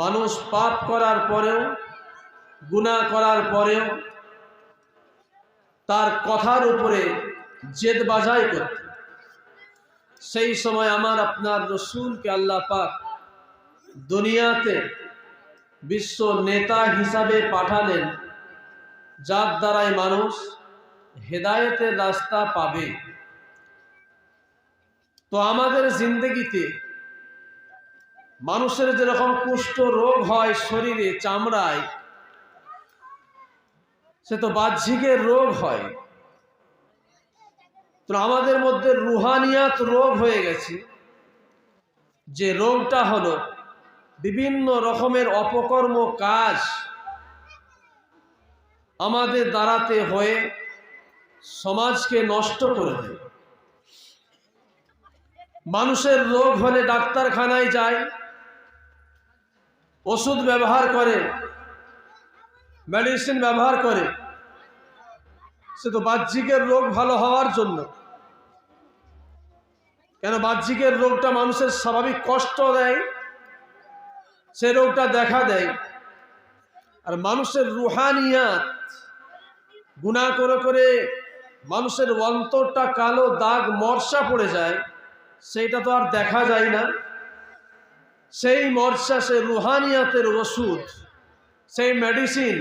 মানুষ পাপ করার পরেও গুণা করার পরেও তার কথার উপরে জেদ বাজাই করত। সেই সময় আমার আপনার রসুলকে আল্লাহ পাক দুনিয়াতে বিশ্ব নেতা হিসাবে পাঠালেন, যার দ্বারাই মানুষ হেদায়েতের রাস্তা পাবে। তো আমাদের জিন্দগিতে মানুষের যেরকম কুষ্ঠ রোগ হয় শরীরে, চামড়ায়, সে তো বাহ্যিকের রোগ হয়। তো আমাদের মধ্যে রুহানিয়াত রোগ হয়ে গেছে। যে রোগটা হলো বিভিন্ন রকমের অপকর্ম কাজ আমাদের দ্বারাতে হয়ে সমাজকে নষ্ট করে দেয়। মানুষের রোগ হলে ডাক্তারখানায় যায় ওষুধ ব্যবহার করে মেডিসিন ব্যবহার করে। সে তো বাহ্যিকের রোগ ভালো হওয়ার জন্য। কেন বাহ্যিকের রোগটা মানুষের স্বাভাবিক কষ্ট দেয়, সে রোগটা দেখা দেয়। আর মানুষের রুহানিয়াত, গুণা করে করে মানুষের অন্তরটা কালো দাগ মর্ষা পড়ে যায়, সেইটা তো আর দেখা যায় না। সেই মর্ষা সে রুহানিয়াতের ওষুধ, সেই মেডিসিন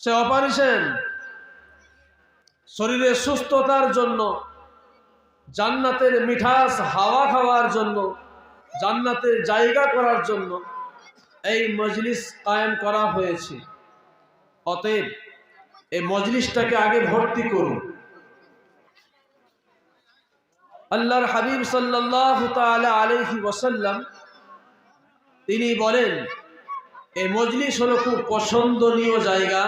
সে অপারেশন শরীরের সুস্থতার জন্য, জান্নাতের মিঠাস হাওয়া খাওয়ার জন্য, জান্নাতের জায়গা করার জন্য এই মজলিস কায়েম করা হয়েছে। অতএব এই মজলিসটাকে আগে ভর্তি করুন। আল্লাহর হাবিব সাল্লাহ আলহি ওসাল্লাম তিনি বলেন এই মজলিস হলো খুব পছন্দনীয় জায়গা।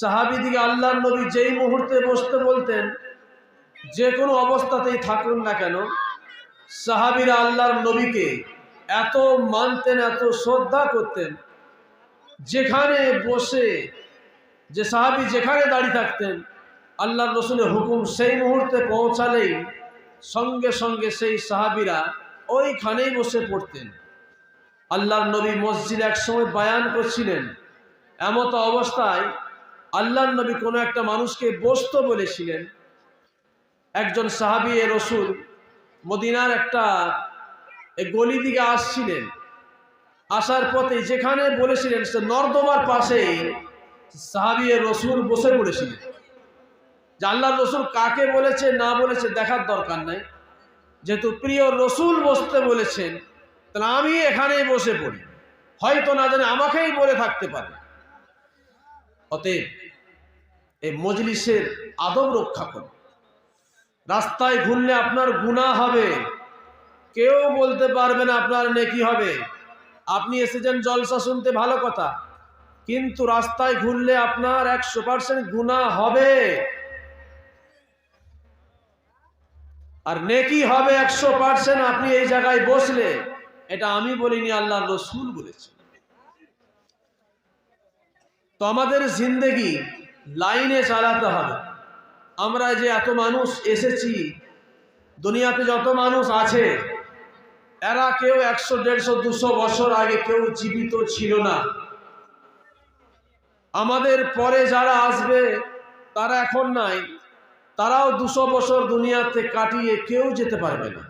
সাহাবিদিকে আল্লাহর নবী যেই মুহূর্তে বসতে বলতেন, যে কোনো অবস্থাতেই থাকুন না কেন, সাহাবিরা আল্লাহর নবীকে এত মানতেন, এত শ্রদ্ধা করতেন, যেখানে বসে, যে সাহাবি যেখানে দাঁড়িয়ে থাকতেন আল্লাহর রসুলের হুকুম সেই মুহূর্তে পৌঁছালেই সঙ্গে সঙ্গে সেই সাহাবিরা ওইখানেই বসে পড়তেন। আল্লাহর নবী মসজিদ একসময় বায়ান করছিলেন। এমত অবস্থায় আল্লাহর নবী কোনো একটা মানুষকে বসতে বলেছিলেন। একজন সাহাবি এ রসুল মদিনার একটা গলি দিকে আসছিলেন। আসার পথে যেখানে বলেছিলেন সে নর্দমার পাশেই সাহাবি এ রসুল বসে পড়েছিলেন। যে রসুল কাকে বলেছে, না বলেছে দেখার দরকার নাই। যেহেতু প্রিয় রসুল বসতে বলেছেন, তাহলে আমি এখানেই বসে পড়ি। হয়তো না জানে আমাকেই বলে থাকতে পারে। অতএব এই মজলিসের আদব রক্ষা করুন। রাস্তায় ঘুরলে আপনার গুণা হবে। কেউ বলতে পারবে না আপনার নেকি হবে। আপনি এসেছেন জলসা শুনতে, ভালো কথা। কিন্তু রাস্তায় ঘুরলে আপনার একশো পার্সেন্ট গুণা হবে। আর নেকি হবে একশো পার্সেন্ট আপনি এই জায়গায় বসলে, এটা আমি বলিনি আল্লাহ রসুল বলেছে তো আমাদের জিন্দেগি লাইনে চালাতে হবে। আমরা যে এত মানুষ এসেছি, দুনিয়াতে যত মানুষ আছে, এরা কেউ একশো, দেড়শো, দুশো বছর আগে কেউ জীবিত ছিল না। আমাদের পরে যারা আসবে, তারা এখন নাই। তারাও দুশো বছর দুনিয়াতে কাটিয়ে কেউ যেতে পারবে না।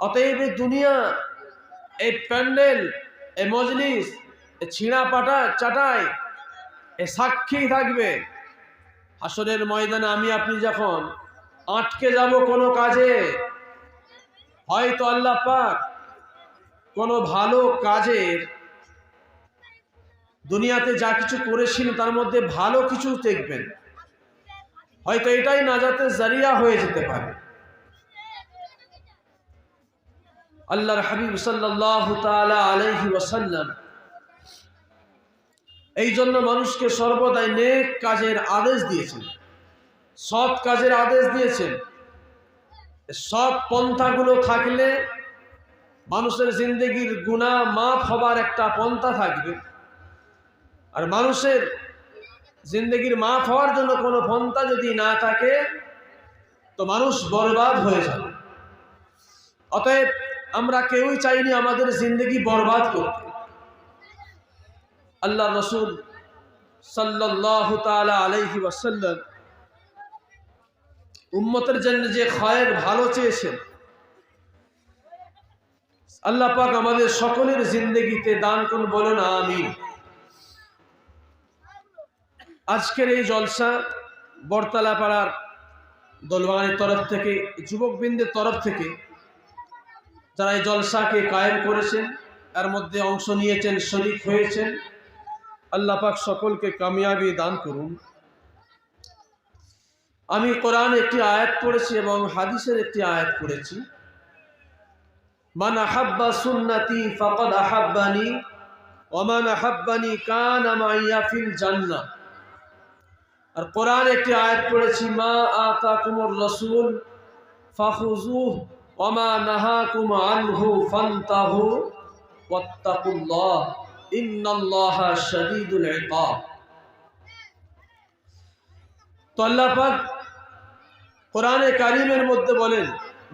অতএব এই দুনিয়া, এই প্যান্ডেল এ মজলিস এ ছিঁড়া পাটা চাটায় এ সাক্ষী থাকবে। হাসরের ময়দানে আমি আপনি যখন আটকে যাব কোনো কাজে, হয়তো আল্লাহ পাক কোনো ভালো কাজের দুনিয়াতে যা কিছু করেছিলেন তার মধ্যে ভালো কিছু দেখবেন। হয়তো এটাই নাজাতের জারিয়া হয়ে যেতে পারে। আল্লাহর হাবিব সাল্লাহ তালা এই জন্য মানুষকে সর্বদাই নেক কাজের আদেশ দিয়েছেন। সৎ কাজের আদেশ দিয়েছেন। সৎ পন্থাগুলো থাকলে মানুষের জিন্দগির গুণা মাফ হবার একটা পন্থা থাকবে। আর মানুষের জিন্দগির মাফ হওয়ার জন্য কোনো পন্থা যদি না থাকে, তো মানুষ বরবাদ হয়ে যাবে। অতএব আমরা কেউই চাইনি আমাদের জিন্দগি বরবাদ করতে। আল্লাহ রসুল সাল্লাহ তালা আলাইহি উম্মতের জন্য যে ক্ষয়ের ভালো চেয়েছেন, আল্লাহ পাক আমাদের সকলের জিন্দগিতে দান বলো না আমি আজকের এই জলসা বরতলা পাড়ার দোলবাগানের তরফ থেকে, যুবকবৃন্দের তরফ থেকে যারা এই জলসাকে কায়েম করেছেন, এর মধ্যে অংশ নিয়েছেন, শরিক হয়েছেন। আল্লাহ পাক সকলকে কামিয়াবি দান করুন। আমি কোরআন একটি আয়াত পড়েছি এবং হাদিসের একটি আয়াত পড়েছি। মান আহাব্বা সুন্নতি ফাকাদ আহাব্বানি ওমান আহাব্বানি কান মাইয়া ফিল জান্নাহ। আর কোরআন একটি আয়াত পড়েছি, মা আতাকুমুর রাসূল ফাখুজুহ ওমা নাহাকুম আনহু ফান্তাহু ওয়াত্তাকুল্লাহ শাদীদুল ইকাব। তো আল্লাহ পাক কোরআনে কারিমের মধ্যে বলেন,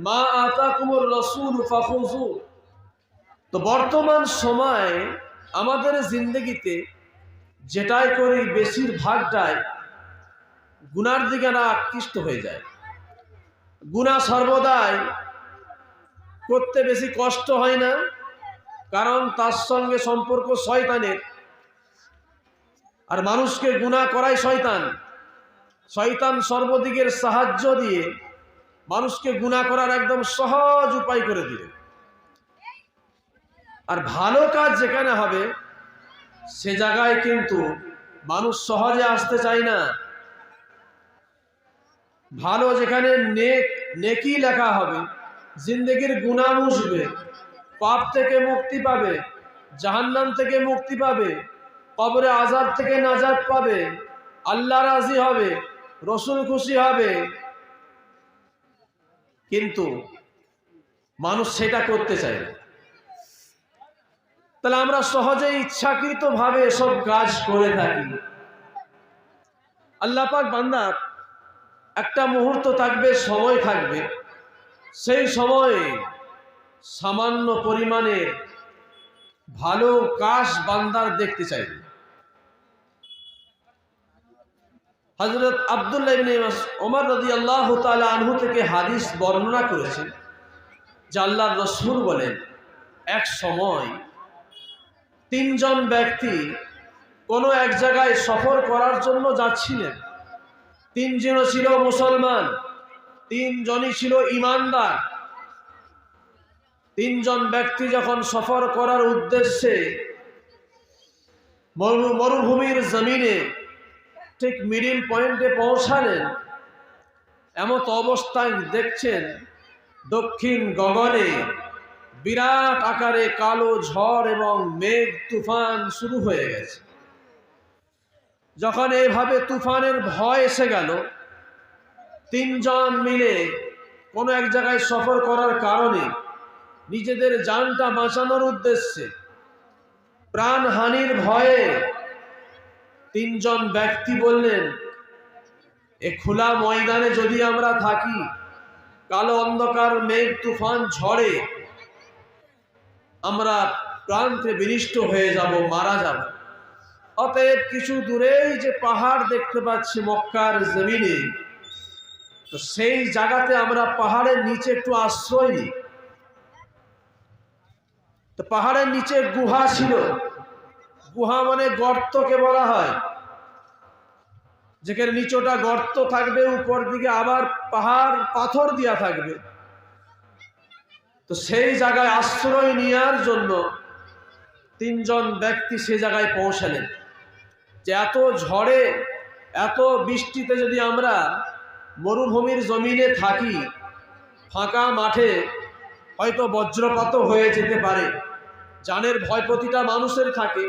মা আতাকুমুর রাসূল ফাখুজু তো বর্তমান সময় আমাদের জিন্দগিতে যেটাই করি, বেশিরভাগটাই গুনার দিকে না আকৃষ্ট হয়ে যায়। গুণা সর্বদাই করতে বেশি কষ্ট হয় না, কারণ তার সঙ্গে সম্পর্ক শয়তানের। আর মানুষকে গুণা করাই শয়তান। শয়তান সর্বদিকের সাহায্য দিয়ে মানুষকে গুণা করার একদম সহজ উপায় করে দিবে। আর ভালো কাজ যেখানে হবে, সে জায়গায় কিন্তু মানুষ সহজে আসতে চায় না। ভালো যেখানে নেক, নেকি লেখা হবে, জিন্দগির গুণা মুসবে পাপ থেকে মুক্তি পাবে, জাহান্নাম থেকে মুক্তি পাবে, কবরে আজাদ থেকে নাজাদ পাবে, আল্লাহ রাজি হবে, রসুল খুশি হবে। কিন্তু মানুষ সেটা করতে চায় তাহলে আমরা সহজে ইচ্ছাকৃত ভাবে এসব কাজ করে থাকি। আল্লাহ পাক বান্দার একটা মুহূর্ত থাকবে, সময় থাকবে। সেই সময়ে সামান্য পরিমাণে ভালো কাশ বান্দার দেখতে চাইবে। হজরত আবদুল্লাহ আল্লাহ আনহু থেকে হাদিস বর্ণনা করেছেন যে আল্লাহ রসুল বলেন, এক সময় তিনজন ব্যক্তি কোনো এক জায়গায় সফর করার জন্য যাচ্ছিলেন। তিনজন ছিল মুসলমান, তিনজনই ছিল ইমানদার। তিনজন ব্যক্তি যখন সফর করার উদ্দেশ্যে মরু, মরুভূমির জমিনে ঠিক মিডিল পয়েন্টে পৌঁছালেন, এমত অবস্থায় দেখছেন দক্ষিণ গগনে বিরাট আকারে কালো ঝড় এবং মেঘ তুফান শুরু হয়ে গেছে। যখন এইভাবে তুফানের ভয় এসে গেল, তিনজন মিলে কোনো এক জায়গায় সফর করার কারণে নিজেদের যানটা বাঁচানোর উদ্দেশ্যে প্রাণহানির ভয়ে তিনজন ব্যক্তি বললেন, এ খোলা ময়দানে যদি আমরা থাকি, কালো অন্ধকার মেঘ তুফান ঝড়ে আমরা প্রান্তে বিনিষ্ট হয়ে যাব, মারা যাব। অতএব কিছু দূরেই যে পাহাড় দেখতে পাচ্ছি মক্কার জমিনে, তো সেই জায়গাতে আমরা পাহাড়ের নিচে একটু আশ্রয় নিই। তো পাহাড়ের নিচে গুহা ছিল। গুহা মানে গর্তকে বলা হয়। যেখানে নিচটা গর্ত থাকবে, উপর দিকে আবার পাহাড়, পাথর দিয়া থাকবে। তো সেই জায়গায় আশ্রয় নেওয়ার জন্য তিনজন ব্যক্তি সে জায়গায় পৌঁছালেন। যে এত ঝড়ে, এত বৃষ্টিতে যদি আমরা মরুভূমির জমিনে থাকি, ফাঁকা মাঠে হয়তো বজ্রপাত হয়ে যেতে পারে। জানের ভয় প্রতিটা মানুষের থাকে।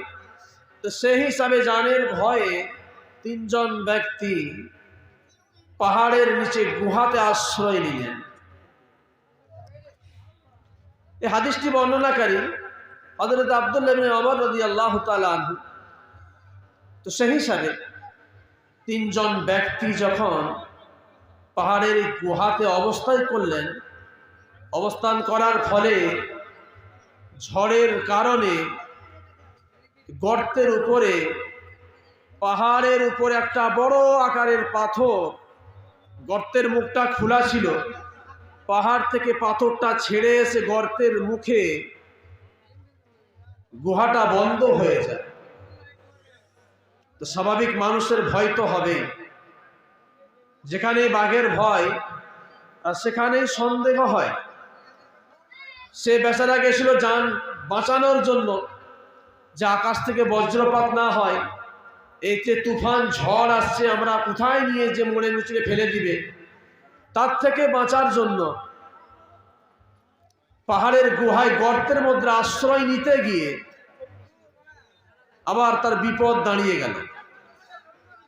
তো সেই হিসাবে জানের ভয়ে তিনজন ব্যক্তি পাহাড়ের নিচে গুহাতে আশ্রয় নিলেন। এই হাদিসটি বর্ণনাকারী হজরত আবদুল্লাহ অমর রদি আল্লাহ আনহু। তো সেই হিসাবে তিনজন ব্যক্তি যখন পাহাড়ের গুহাতে অবস্থায় করলেন, অবস্থান করার ফলে ঝড়ের কারণে গর্তের উপরে, পাহাড়ের উপরে একটা বড় আকারের পাথর গর্তের মুখটা খোলা ছিল। পাহাড় থেকে পাথরটা ছেড়ে এসে গর্তের মুখে গুহাটা বন্ধ হয়ে যায়। তো স্বাভাবিক মানুষের ভয় তো হবেই। যেখানে বাঘের ভয়, আর সেখানেই সন্দেহ হয়। সে বেচারা গেছিল যান বাঁচানোর জন্য। যে আকাশ থেকে বজ্রপাত না হয় এই যে তুফান, ঝড় আসছে, আমরা কোথায় নিয়ে যে মোড়ে মুচড়ে ফেলে দিবে? তার থেকে বাঁচার জন্য পাহাড়ের গুহায় গর্তের মধ্যে আশ্রয় নিতে গিয়ে আবার তার বিপদ দাঁড়িয়ে গেল।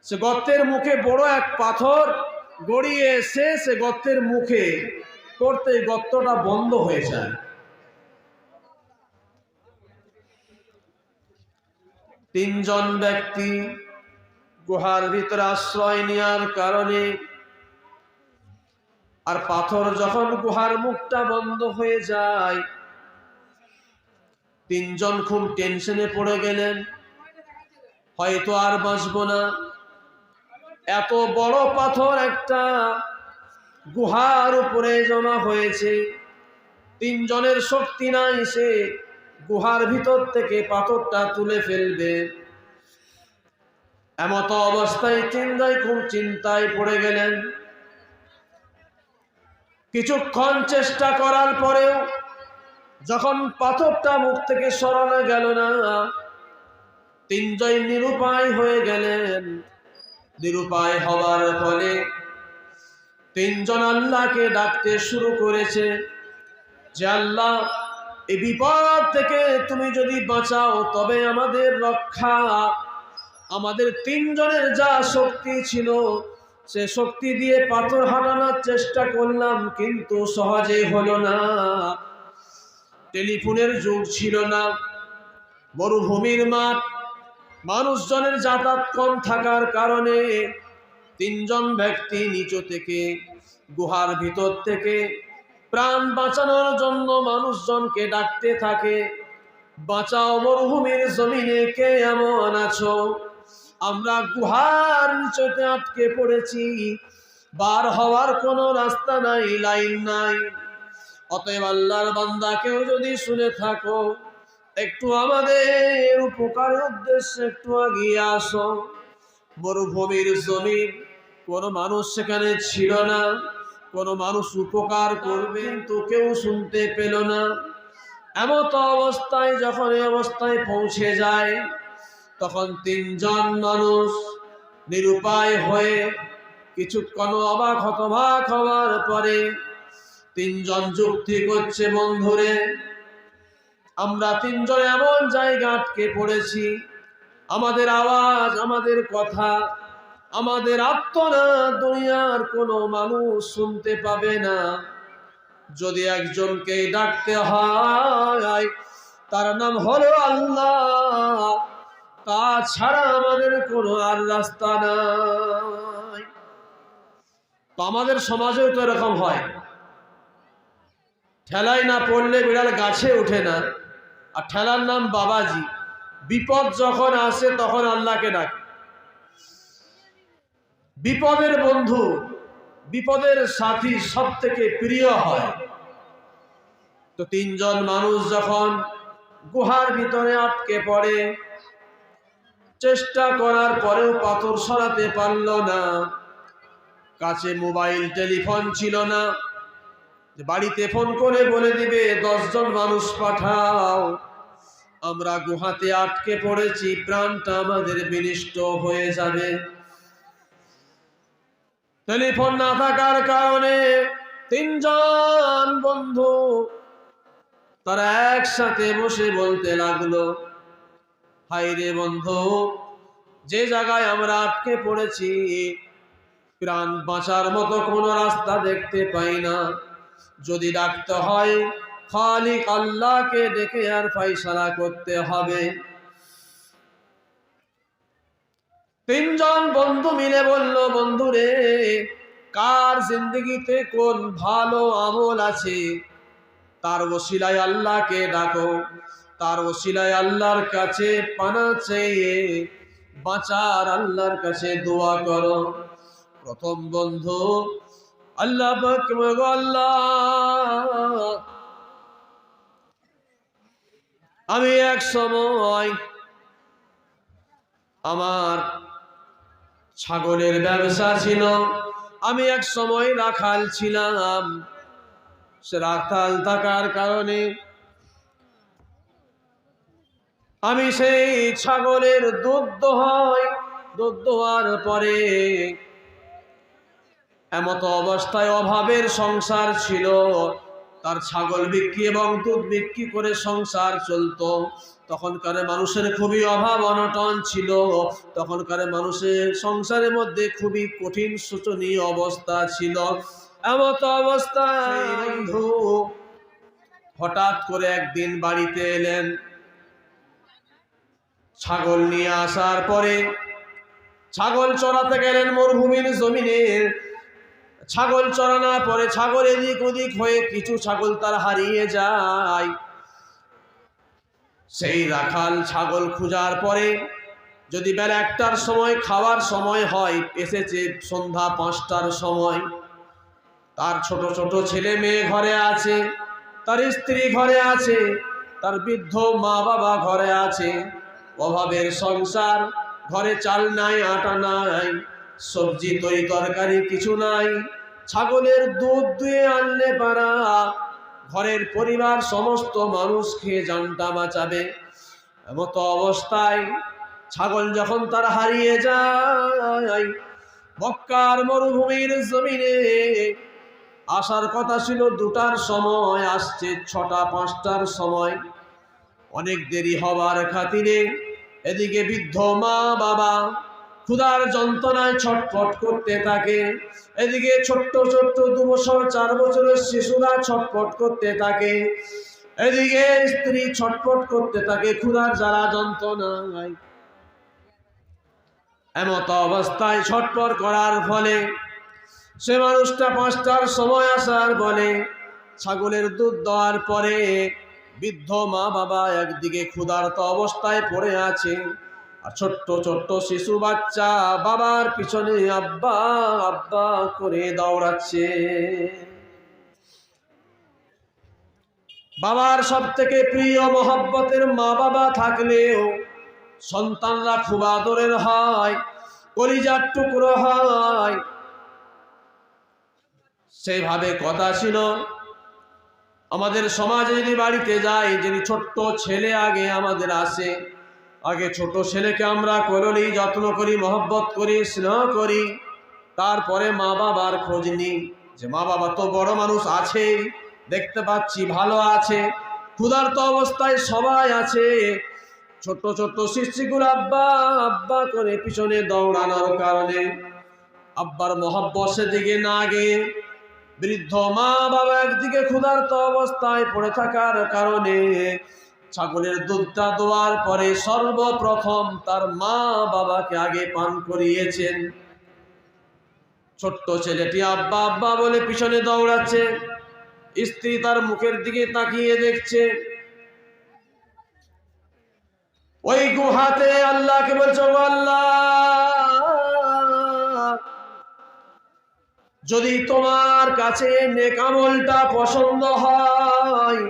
সে গর্তের মুখে বড় এক পাথর গড়িয়ে এসে সে গর্তের মুখে করতে গর্তটা বন্ধ হয়ে যায়। তিনজন ব্যক্তি গুহার ভিতরে আশ্রয় নেওয়ার কারণে আর পাথর যখন গুহার মুখটা বন্ধ হয়ে যায়, তিনজন খুব টেনশনে পড়ে গেলেন। হয়তো আর বাঁচব না। এত বড় পাথর একটা গুহার উপরে জমা হয়েছে। তিনজনের শক্তি নাই, সে গুহার ভিতর থেকে পাথরটা তুলে ফেলবে। এমত অবস্থায় চিন্তায় খুব চিন্তায় পড়ে গেলেন। কিছুক্ষণ চেষ্টা করার পরেও যখন পাথরটা মুখ থেকে সরানো গেল না, তিনজন নিরুপায় হয়ে গেলেন। নিরুপায় হওয়ার ফলে তিনজন আল্লাহকে ডাকতে শুরু করেছে যে, আল্লাহ এই বিপদ থেকে তুমি যদি বাঁচাও, তবে আমাদের রক্ষা। আমাদের তিনজনের যা শক্তি ছিল, সে শক্তি দিয়ে পাথর হাঁটানোর চেষ্টা করলাম, কিন্তু সহজে হলো না। টেলিফোনের যুগ ছিল না, মরুভূমির মাঠ মানুষজনের যাতায়াত কম থাকার কারণে তিনজন ব্যক্তি নিচু থেকে, গুহার ভিতর থেকে প্রাণ বাঁচানোর জন্য মানুষজনকে ডাকতে থাকে, বাঁচাও মরুভূমির জমিনে, কে এমন আছো? আমরা গুহার নিচতে আটকে পড়েছি, বার হওয়ার কোনো রাস্তা নাই, লাইন নাই। অতএব আল্লাহর বান্দা কেউ যদি শুনে থাকো একটু আমাদের উপকারের উদ্দেশ্যে একটু এগিয়ে আসো। মরুভূমির জমিন, কোনো মানুষ সেখানে ছিল না, কোনো মানুষ উপকার করবে কিন্তু কেউ শুনতে পেল না। এমত অবস্থায় যখন এই অবস্থায় পৌঁছে যায়, তখন তিনজন মানুষ নিরুপায় হয়ে কিছুক্ষণ অবাক হতবাক হওয়ার পরে তিনজন যুক্তি করছে, বন্ধুরে আমরা তিনজন এমন জায়গা আটকে পড়েছি। আমাদের আওয়াজ, আমাদের কথা, আমাদের আত্মনা দুনিয়ার কোনো মানুষ শুনতে পাবে না। যদি একজনকে ডাকতে হয়, তার নাম হলো আল্লাহ। তাছাড়া আমাদের কোনো আর রাস্তা নাই। তো আমাদের সমাজেও তো এরকম হয়। ঠেলায় না পড়লে বিড়াল গাছে ওঠে না। আর ঠেলার নাম বাবাজি। বিপদ যখন আসে, তখন আল্লাহকে ডাকে। বিপদের বন্ধু, বিপদের সাথী সব থেকে প্রিয় হয়। তো তিনজন মানুষ যখন গুহার ভিতরে আটকে পড়ে, চেষ্টা করার পরেও পাথর সরাতে পারল না, কাছে মোবাইল, টেলিফোন ছিল না। বাড়িতে ফোন করে বলে দিবে, দশজন মানুষ পাঠাও। আমরা গুহাতে আটকে পড়েছি, প্রাণটা আমাদের বিনিষ্ট হয়ে যাবে। টেলিফোন না থাকার কারণে তিনজন বন্ধু, তারা একসাথে বসে বলতে লাগল হাইরে বন্ধু, যে জায়গায় আমরা আটকে পড়েছি, প্রাণ বাঁচার মতো কোনো রাস্তা দেখতে পাই না। যদি ডাকতে হয়, খালিক আল্লাহকে ডেকে আর ফাইসালা করতে হবে। তিনজন বন্ধু মিলে বলল, বন্ধুরে, কার জিন্দগিতে কোন ভালো আমল আছে? তার ওসিলায় আল্লাহকে ডাকো। তার ওসিলায় আল্লাহর কাছে পানা চেয়ে, বাঁচার আল্লাহর কাছে দোয়া করো। প্রথম বন্ধু আল্লাহ আমি এক সময় আমার ছাগলের ব্যবসা ছিল, আমি এক সময় রাখাল ছিলাম। সে রাখাল থাকার কারণে আমি সেই ছাগলের দুধ হয় দুধ দোয়ার পরে এমত অবস্থায় অভাবের সংসার ছিল। তার ছাগল বিক্রি এবং দুধ বিক্রি করে সংসার চলতো। তখনকার মানুষের খুবই অভাব অনটন ছিল। তখনকার মানুষের সংসারের মধ্যে খুবই কঠিন শোচনীয় অবস্থা ছিল। এমত অবস্থায় বন্ধু হঠাৎ করে একদিন বাড়িতে এলেন। ছাগল নিয়ে আসার পরে ছাগল চড়াতে গেলেন মরুভূমির জমিনে। ছাগল চড়ানোর পরে ছাগল এদিক ওদিক হয়ে কিছু ছাগল তার হারিয়ে যায়। সেই রাখাল ছাগল খোঁজার পরে যদি বেলা একটার সময় খাওয়ার সময় হয়, এসেছে সন্ধ্যা পাঁচটার সময়। তার ছোট ছোট ছেলে মেয়ে ঘরে আছে, তার স্ত্রী ঘরে আছে, তার বৃদ্ধ মা বাবা ঘরে আছে। অভাবের সংসার, ঘরে চাল নাই, আটা নাই। সবজি তরি তরকারি কিছু নাই। ছাগলের দুধ দুয়ে আনলে পারা। ঘরের পরিবার সমস্ত মানুষ খেয়ে জানটা বাঁচাবে। এমতো অবস্থায় ছাগল যখন তার হারিয়ে যায়, মক্কার মরুভূমির জমিনে আসার কথা ছিল দুটার সময়, আসছে ছটা, পাঁচটার সময়। অনেক দেরি হবার খাতিরে এদিকে বৃদ্ধ মা বাবা ক্ষুধার যন্ত্রণায় ছটফট করতে থাকে। এদিকে ছোট্ট ছোট্ট দু বছর, চার বছরের শিশুরা ছটফট করতে থাকে। এদিকে স্ত্রী ছটফট করতে থাকে ক্ষুধার জ্বালা যন্ত্রণায়। এমত অবস্থায় ছটফট করার ফলে সে মানুষটা পাঁচটার সময় আসার বলে, ছাগলের দুধ দেওয়ার পরে বৃদ্ধ মা বাবা একদিকে ক্ষুধার্ত অবস্থায় পড়ে আছে। আর ছোট্ট ছোট্ট শিশু বাচ্চা বাবার পিছনে আব্বা আব্বা করে দৌড়াচ্ছে। বাবার সব থেকে প্রিয় মহব্বতের মা বাবা থাকলেও সন্তানরা খুব আদরের হয়, কলিজার টুকরো হয়। সেইভাবে কথা ছিল। আমাদের সমাজে যদি বাড়িতে যাই যদি ছোট্ট ছেলে আগে আমাদের আসে আগে ছোট ছেলেকে আমরা করলি, যত্ন করি, মহব্বত করি, স্নেহ করি। তারপরে মা বাবার খোঁজ নিই যে মা বাবা তো বড় মানুষ আছে, দেখতে পাচ্ছি ভালো আছে, ক্ষুধার্ত অবস্থায় সবাই আছে। ছোট্ট ছোট্ট শিশুগুলো আব্বা আব্বা করে পিছনে দৌড়ানোর কারণে আব্বার মহব্বত সেদিকে না গিয়ে বৃদ্ধ মা বাবা একদিকে ক্ষুধার্ত অবস্থায় পড়ে থাকার কারণে ছাগলের দুধটা দেওয়ার পরে সর্বপ্রথম তার মা বাবাকে আগে পান করিয়েছেন। ছোট্ট ছেলেটি আব্বা আব্বা বলে পিছনে দৌড়াচ্ছে। স্ত্রী তার মুখের দিকে তাকিয়ে দেখছে। ওই গুহাতে আল্লাহকে বলছো আল্লাহ, যদি তোমার কাছে নেকামলটা পছন্দ হয়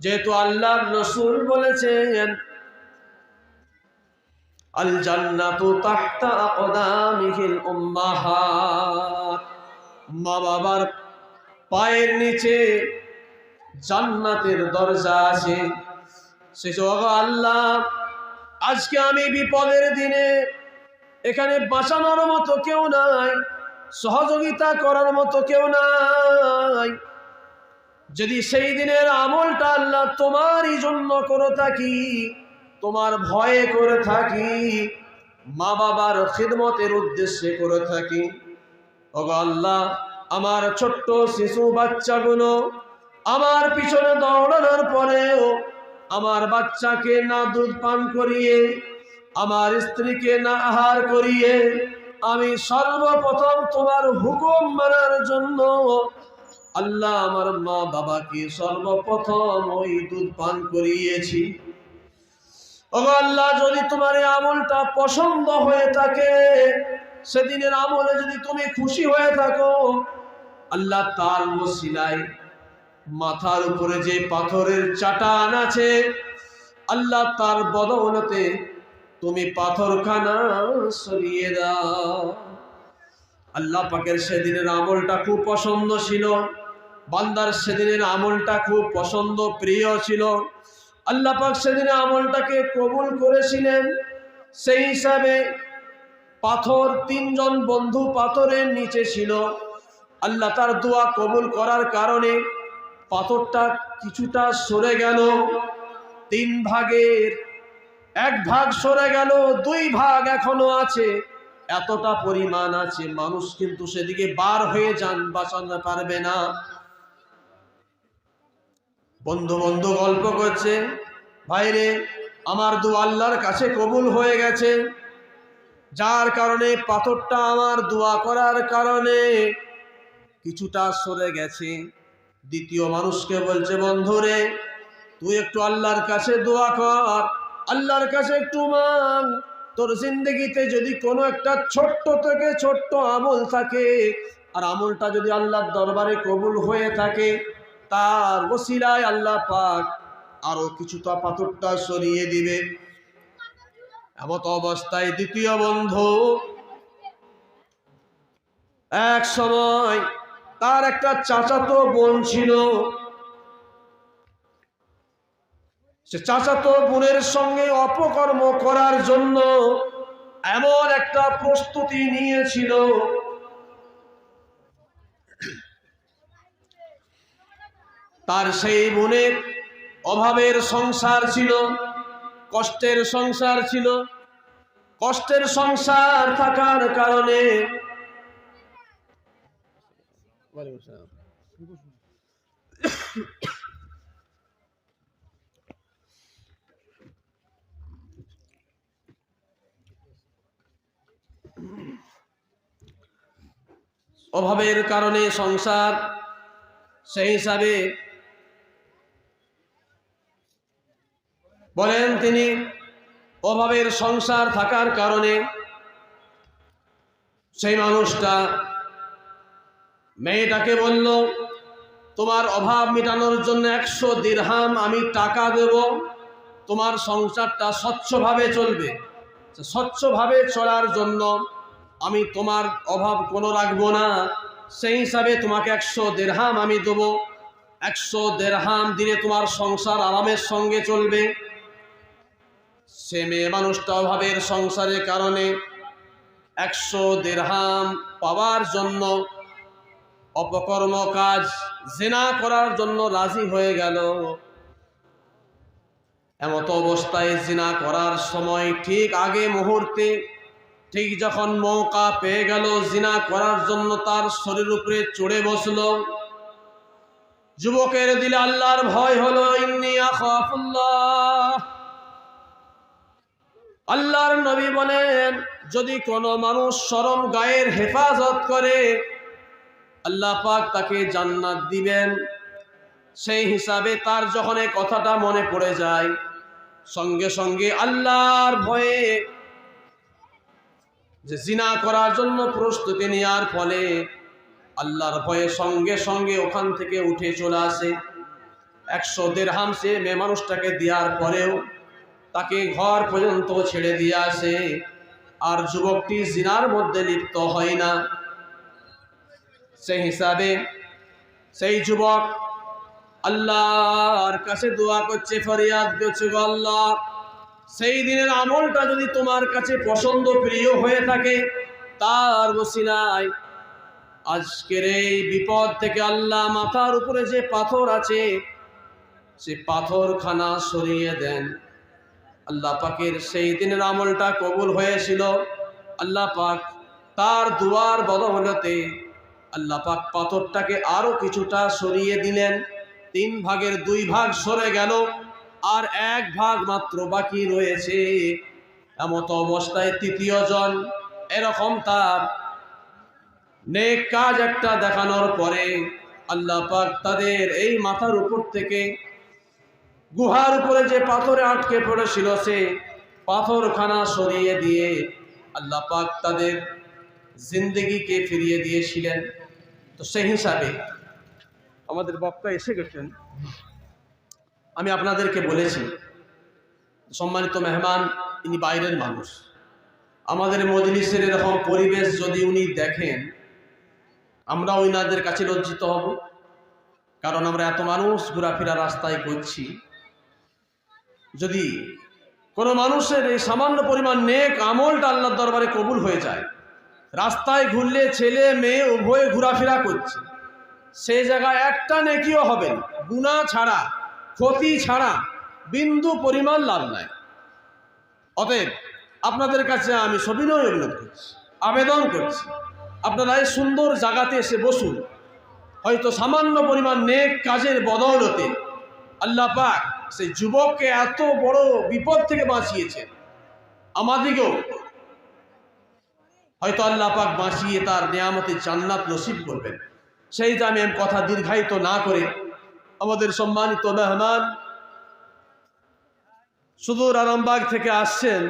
যেহেতু আল্লাহর রসুল বলেছেন আল জান্নাতু তাহতা আকদামিহিল উম্মাহাত মা বাবার পায়ের নিচে জান্নাতের দরজা আছে। সে আল্লাহ, আজকে আমি বিপদের দিনে এখানে বাঁচানোর মতো কেউ নাই, সহযোগিতা করার মতো কেউ নাই। যদি সেই দিনের আমলটা আল্লাহ তোমারই জন্য করে থাকি, তোমার ভয়ে করে থাকি, মা বাবার খিদমতের উদ্দেশ্যে করে থাকি, ওগো আল্লাহ, আমার ছোট্ট শিশু বাচ্চাগুলো আমার পিছনে দৌড়ানোর পরেও আমার বাচ্চাকে না দুধ পান করিয়ে, আমার স্ত্রীকে না আহার করিয়ে, আমি সর্বপ্রথম তোমার হুকুম মানার জন্য আল্লাহ আমার মা বাবাকে সর্বপ্রথম ওই দুধ পান করিয়েছি। আল্লাহ, যদি তোমার আমলটা পছন্দ হয়ে থাকে, সেদিনের আমলে যদি তুমি খুশি হয়ে থাকো, আল্লাহ তার ওসিলায় মাথার উপরে যে পাথরের চাটান আছে, আল্লাহ তার বদৌলতে তুমি পাথরখানা সরিয়ে দাও। আল্লাহ পাকের সেদিনের আমলটা খুব পছন্দ ছিল। বান্দার সেদিনের আমলটা খুব পছন্দ, প্রিয় ছিল। আল্লাহ পাক সেদিনের আমলটাকে কবুল করেছিলেন। সেই হিসাবে পাথর, তিনজন বন্ধু পাথরের নিচে ছিল। আল্লাহ তার দোয়া কবুল করার কারণে পাথরটা কিছুটা সরে গেল। তিন ভাগের এক ভাগ সরে গেল, দুই ভাগ এখনও আছে। এতটা পরিমাণ আছে, মানুষ কিন্তু সেদিকে বার হয়ে যান বাঁচানো পারবে না। বন্ধু বন্ধু গল্প করছে, ভাইরে, আমার দু আল্লাহর কাছে কবুল হয়ে গেছে। যার কারণে পাথরটা আমার দোয়া করার কারণে কিছুটা সরে গেছে। দ্বিতীয় মানুষকে বলছে বন্ধুরে তুই একটু আল্লাহর কাছে দোয়া কর। আল্লাহর কাছে একটু মান তোর জিন্দগিতে যদি কোনো একটা ছোট্ট থেকে ছোট্ট আমল থাকে, আর আমলটা যদি আল্লাহর দরবারে কবুল হয়ে থাকে তার ওসিলায় আল্লাহ পাক আরও কিছুটা পাথরটা সরিয়ে দিবে। এমত অবস্থায় দ্বিতীয় বন্ধু। এক সময় তার একটা চাচাতো বোন ছিল। সে চাচাতো বোনের সঙ্গে অপকর্ম করার জন্য এমন একটা প্রস্তুতি নিয়েছিল। তার সেই বোনের অভাবের সংসার ছিল, কষ্টের সংসার ছিল। কষ্টের সংসার থাকার কারণে অভাবের কারণে সংসার সেই হিসাবে বলেন তিনি, অভাবের সংসার থাকার কারণে সেই মানুষটা মেয়েটাকে বলল, তোমার অভাব মেটানোর জন্য একশো দিরহাম আমি টাকা দেব, তোমার সংসারটা স্বচ্ছভাবে চলবে। স্বচ্ছভাবে চলার জন্য আমি তোমার অভাব কোনো রাখব না। সেই হিসাবে তোমাকে একশো দেড়হাম আমি দেবো। একশো দেড়হাম দিনে তোমার সংসার আরামের সঙ্গে চলবে। সে মেয়ে মানুষটা অভাবের সংসারের কারণে একশো দেড়হাম পাওয়ার জন্য অপকর্ম কাজ, জেনা করার জন্য রাজি হয়ে গেল। এমত অবস্থায় জিনা করার সময় ঠিক আগে মুহূর্তে, ঠিক যখন মৌকা পেয়ে গেল, জিনা করার জন্য তার শরীর উপরে চড়ে বসল। যুবকের দিলে আল্লাহর ভয় হলো, ইন্নি আখাফুল্লাহ। আল্লাহর নবী বলেন, যদি কোনো মানুষ শরম গায়ের হেফাজত করে, আল্লাহ পাক তাকে জান্নাত দিবেন। সেই হিসাবে তার যখন এই কথাটা মনে পড়ে যায়, সঙ্গে সঙ্গে আল্লাহর ভয়ে যে জিনা করার জন্য প্রস্তুতি নেওয়ার ফলে আল্লাহর ভয়ে সঙ্গে সঙ্গে ওখান থেকে উঠে চলে আসে। একশো দেড়হাম সে মেয়ে মানুষটাকে দেওয়ার পরেও তাকে ঘর পর্যন্ত ছেড়ে দিয়ে আসে। আর যুবকটি জিনার মধ্যে লিপ্ত হয় না। সেই হিসাবে সেই যুবক আল্লাহর কাছে দোয়া করছে, ফরিয়াদ করছে আল্লাহ। সেই দিনের আমলটা যদি তোমার কাছে পছন্দ প্রিয় হয়ে থাকে, তার বসিলায় আজকের এই বিপদ থেকে আল্লাহ মাথার উপরে যে পাথর আছে, সে পাথরখানা সরিয়ে দেন। আল্লাহ পাকের সেই দিনের আমলটা কবুল হয়েছিল। আল্লাহ পাক তার দুয়ার বদৌলতে আল্লাহ পাক পাথরটাকে আরও কিছুটা সরিয়ে দিলেন। তিন ভাগের দুই ভাগ সরে গেল, আর এক ভাগ মাত্র বাকি রয়েছে। এমত অবস্থায় তৃতীয় জন এরকম তার নেক কাজ একটা দেখানোর পরে আল্লাহ পাক তাদের এই মাথার উপর থেকে গুহার উপরে যে পাথরে আটকে পড়েছিল, সে পাথরখানা সরিয়ে দিয়ে আল্লাহ পাক তাদের জিন্দগিকে ফিরিয়ে দিয়েছিলেন। তো সেই হিসাবে আমাদের বক্তা এসে গেছেন। আমি আপনাদেরকে বলেছি, সম্মানিত মেহমান, ইনি বাইরের মানুষ। আমাদের মজলিসের এরকম পরিবেশ যদি উনি দেখেন আমরা ওইনাদের কাছে লজ্জিত হব। কারণ আমরা এত মানুষ ঘোরাফেরা রাস্তায় করছি। যদি কোনো মানুষের এই সামান্য পরিমাণ নেক আমলটা আল্লাহর দরবারে কবুল হয়ে যায়, রাস্তায় ঘুরলে ছেলে, মেয়ে উভয়ে ঘোরাফেরা করছে সেই জায়গায় একটা নেকিও হবে না, গুণা ছাড়া, ক্ষতি ছাড়া, বিন্দু পরিমাণ লাভ নাই। অতএব আপনাদের কাছে আমি সবিনয় অনুরোধ করছি, আবেদন করছি, আপনারা এই সুন্দর জায়গাতে এসে বসুন, হয়তো সামান্য পরিমাণ নেক কাজের বদৌলতে আল্লাহ পাক সেই যুবককে এত বড় বিপদ থেকে বাঁচিয়েছেন আমাদিকেও হয়তো আল্লাহ পাক বাঁচিয়ে তার নিয়ামতে জান্নাত নসিব করবেন। সেই যে আমি কথা দীর্ঘায়িত না করে আমাদের সম্মানিত মেহমান, সুদূর আরামবাগ থেকে আসছেন।